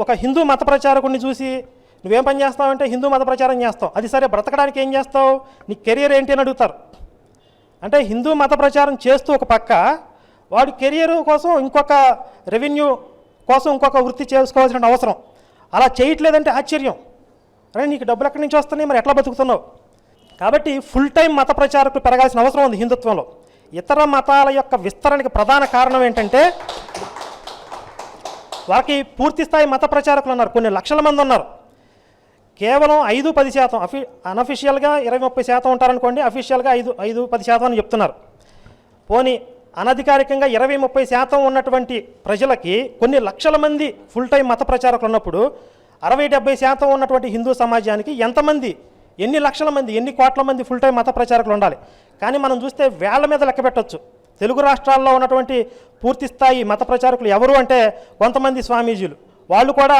ఒక హిందూ మత ప్రచారకుడిని చూసి నువ్వేం పని చేస్తావంటే హిందూ మత ప్రచారం చేస్తావు. అది సరే బ్రతకడానికి ఏం చేస్తావు? నీ కెరియర్ ఏంటి? అని అడుగుతారు. అంటే హిందూ మత ప్రచారం చేస్తూ ఒక పక్క వాడు కెరియర్ కోసం ఇంకొక రెవెన్యూ కోసం ఇంకొక వృత్తి చేసుకోవాల్సిన అవసరం. అలా చేయట్లేదంటే ఆశ్చర్యం. అరే నీకు డబ్బులు ఎక్కడి నుంచి వస్తున్నాయి? మరి ఎట్లా బతుకుతున్నావు? కాబట్టి ఫుల్ టైం మత ప్రచారకులు పెరగాల్సిన అవసరం ఉంది హిందుత్వంలో. ఇతర మతాల యొక్క విస్తరణకి ప్రధాన కారణం ఏంటంటే వాళ్ళకి పూర్తి స్థాయి మత ప్రచారకులు ఉన్నారు. కొన్ని లక్షల మంది ఉన్నారు. కేవలం ఐదు పది శాతం అఫి అనఫిషియల్గా ఇరవై ముప్పై శాతం ఉంటారనుకోండి అఫీషియల్గా ఐదు ఐదు పది శాతం అని చెప్తున్నారు. పోనీ అనధికారికంగా ఇరవై ముప్పై శాతం ఉన్నటువంటి ప్రజలకి కొన్ని లక్షల మంది ఫుల్ టైం మత ప్రచారకులు ఉన్నప్పుడు అరవై డెబ్బై శాతం ఉన్నటువంటి హిందూ సమాజానికి ఎంతమంది ఎన్ని లక్షల మంది ఎన్ని కోట్ల మంది ఫుల్ టైం మత ప్రచారకులు ఉండాలి? కానీ మనం చూస్తే వేళ్ళ మీద లెక్క పెట్టొచ్చు. తెలుగు రాష్ట్రాల్లో ఉన్నటువంటి పూర్తిస్థాయి మత ప్రచారకులు ఎవరు అంటే కొంతమంది స్వామీజీలు. వాళ్ళు కూడా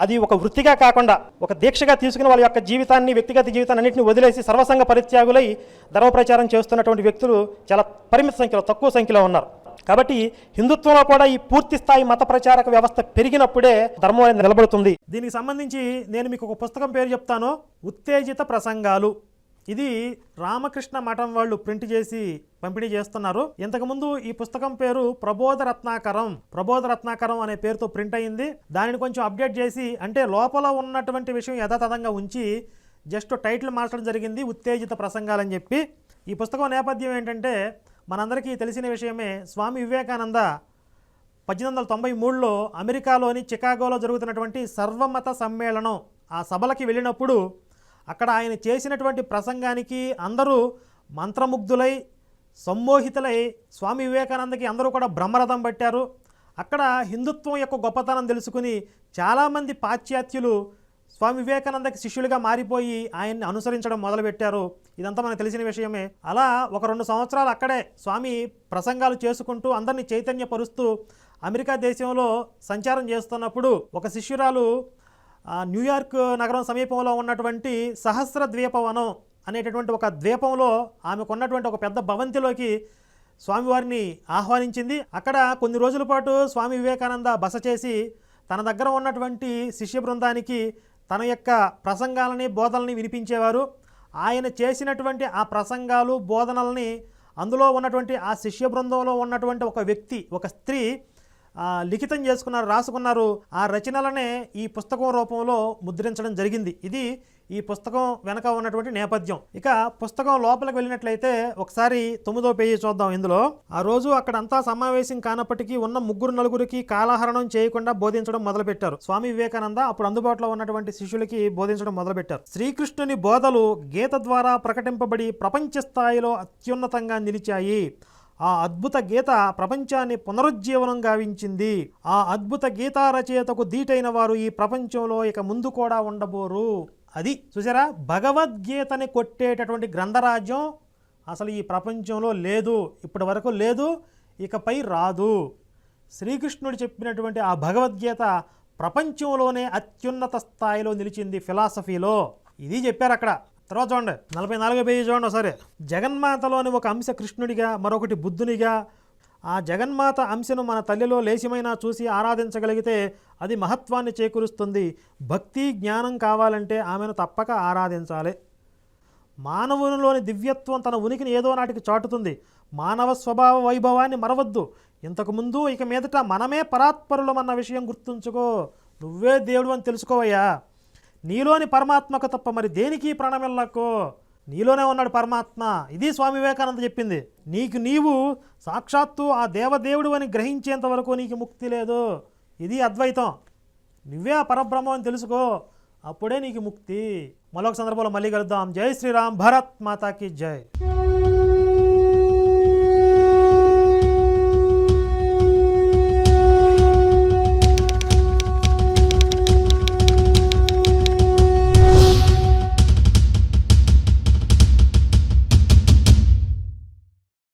అది ఒక వృత్తిగా కాకుండా ఒక దీక్షగా తీసుకుని వాళ్ళ యొక్క జీవితాన్ని వ్యక్తిగత జీవితాన్ని అన్నింటిని వదిలేసి సర్వసంగ పరిత్యాగులై ధర్మ ప్రచారం చేస్తున్నటువంటి వ్యక్తులు చాలా పరిమిత సంఖ్యలో తక్కువ సంఖ్యలో ఉన్నారు. కాబట్టి హిందుత్వంలో కూడా ఈ పూర్తి స్థాయి మత ప్రచారక వ్యవస్థ పెరిగినప్పుడే ధర్మం అనేది నిలబడుతుంది. దీనికి సంబంధించి నేను మీకు ఒక పుస్తకం పేరు చెప్తాను. ఉత్తేజిత ప్రసంగాలు. ఇది రామకృష్ణ మఠం వాళ్ళు ప్రింట్ చేసి పంపిణీ చేస్తున్నారు. ఇంతకుముందు ఈ పుస్తకం పేరు ప్రబోధ రత్నాకరం ప్రబోధ రత్నాకరం అనే పేరుతో ప్రింట్ అయింది. దానిని కొంచెం అప్డేట్ చేసి అంటే లోపల ఉన్నటువంటి విషయం యథాతథంగా ఉంచి జస్ట్ టైటిల్ మార్చడం జరిగింది ఉత్తేజిత ప్రసంగాలని చెప్పి. ఈ పుస్తకం నేపథ్యం ఏంటంటే మనందరికీ తెలిసిన విషయమే స్వామి వివేకానంద పద్దెనిమిది వందల తొంభై మూడులో అమెరికాలోని చికాగోలో జరుగుతున్నటువంటి సర్వమత సమ్మేళనం. ఆ సభలకి వెళ్ళినప్పుడు అక్కడ ఆయన చేసినటువంటి ప్రసంగానికి అందరూ మంత్రముగ్ధులై సమ్మోహితులై స్వామి వివేకానందకి అందరూ కూడా బ్రహ్మరథం పట్టారు. అక్కడ హిందుత్వం యొక్క గొప్పతనం తెలుసుకుని చాలామంది పాశ్చాత్యులు స్వామి వివేకానందకి శిష్యులుగా మారిపోయి ఆయన్ని అనుసరించడం మొదలుపెట్టారు. ఇదంతా మనకు తెలిసిన విషయమే. అలా ఒక రెండు సంవత్సరాలు అక్కడే స్వామి ప్రసంగాలు చేసుకుంటూ అందరినీ చైతన్యపరుస్తూ అమెరికా దేశంలో సంచారం చేస్తున్నప్పుడు ఒక శిష్యురాలు న్యూయార్క్ నగరం సమీపంలో ఉన్నటువంటి సహస్ర ద్వీపవనం అనేటటువంటి ఒక ద్వీపంలో ఆమెకున్నటువంటి ఒక పెద్ద భవంతిలోకి స్వామివారిని ఆహ్వానించింది. అక్కడ కొన్ని రోజుల పాటు స్వామి వివేకానంద బస చేసి తన దగ్గర ఉన్నటువంటి శిష్య బృందానికి తన యొక్క ప్రసంగాలని బోధనల్ని వినిపించేవారు. ఆయన చేసినటువంటి ఆ ప్రసంగాలు బోధనల్ని అందులో ఉన్నటువంటి ఆ శిష్య బృందంలో ఉన్నటువంటి ఒక వ్యక్తి ఒక స్త్రీ లిఖితం చేసుకున్నారు రాసుకున్నారు. ఆ రచనలనే ఈ పుస్తకం రూపంలో ముద్రించడం జరిగింది. ఇది ఈ పుస్తకం వెనక ఉన్నటువంటి నేపథ్యం. ఇక పుస్తకం లోపలికి వెళ్ళినట్లయితే ఒకసారి తొమ్మిదో పేజీ చూద్దాం ఇందులో. ఆ రోజు అక్కడంతా సమావేశం కానప్పటికీ ఉన్న ముగ్గురు నలుగురికి కాలహరణం చేయకుండా బోధించడం మొదలుపెట్టారు. స్వామి వివేకానంద అప్పుడు అందుబాటులో ఉన్నటువంటి శిష్యులకి బోధించడం మొదలుపెట్టారు. శ్రీకృష్ణుని బోధలు గీత ద్వారా ప్రకటింపబడి ప్రపంచ స్థాయిలో అత్యున్నతంగా నిలిచాయి. ఆ అద్భుత గీత ప్రపంచాన్ని పునరుజ్జీవనం గావించింది. ఆ అద్భుత గీతా రచయితకు దీటైన వారు ఈ ప్రపంచంలో ఇక ముందు కూడా ఉండబోరు. అది చూసారా? భగవద్గీతని కొట్టేటటువంటి గ్రంథరాజ్యం అసలు ఈ ప్రపంచంలో లేదు. ఇప్పటి వరకు లేదు ఇకపై రాదు. శ్రీకృష్ణుడు చెప్పినటువంటి ఆ భగవద్గీత ప్రపంచంలోనే అత్యున్నత స్థాయిలో నిలిచింది ఫిలాసఫీలో. ఇది చెప్పారు అక్కడ తర్వాత చూడండి నలభై నాలుగో పేజీ చూడండి ఒకసారి. జగన్మాతలోని ఒక అంశ కృష్ణుడిగా మరొకటి బుద్ధునిగా ఆ జగన్మాత అంశను మన తల్లిలో లేశమైనా చూసి ఆరాధించగలిగితే అది మహత్వాన్ని చేకూరుస్తుంది. భక్తి జ్ఞానం కావాలంటే ఆమెను తప్పక ఆరాధించాలి. మానవునిలోని దివ్యత్వం తన ఉనికిని ఏదో నాటికి చాటుతుంది. మానవ స్వభావ వైభవాన్ని మరవద్దు. ఇంతకుముందు ఇక మీదట మనమే పరాత్పరులమన్న విషయం గుర్తుంచుకో. నువ్వే దేవుడు అని తెలుసుకోవయ్యా. నీలోని పరమాత్మకు తప్ప మరి దేనికి ప్రణమిల్లకో నీలోనే ఉన్నాడు పరమాత్మ. ఇది స్వామి వివేకానంద చెప్పింది. నీకు నీవు సాక్షాత్తు ఆ దేవదేవుడు అని గ్రహించేంత వరకు నీకు ముక్తి లేదు. ఇది అద్వైతం. నువ్వే ఆ పరబ్రహ్మం అని తెలుసుకో. అప్పుడే నీకు ముక్తి. మరొక సందర్భంలో మళ్ళీ కలుద్దాం. జై శ్రీరామ్. భరత్ మాతాకి జై.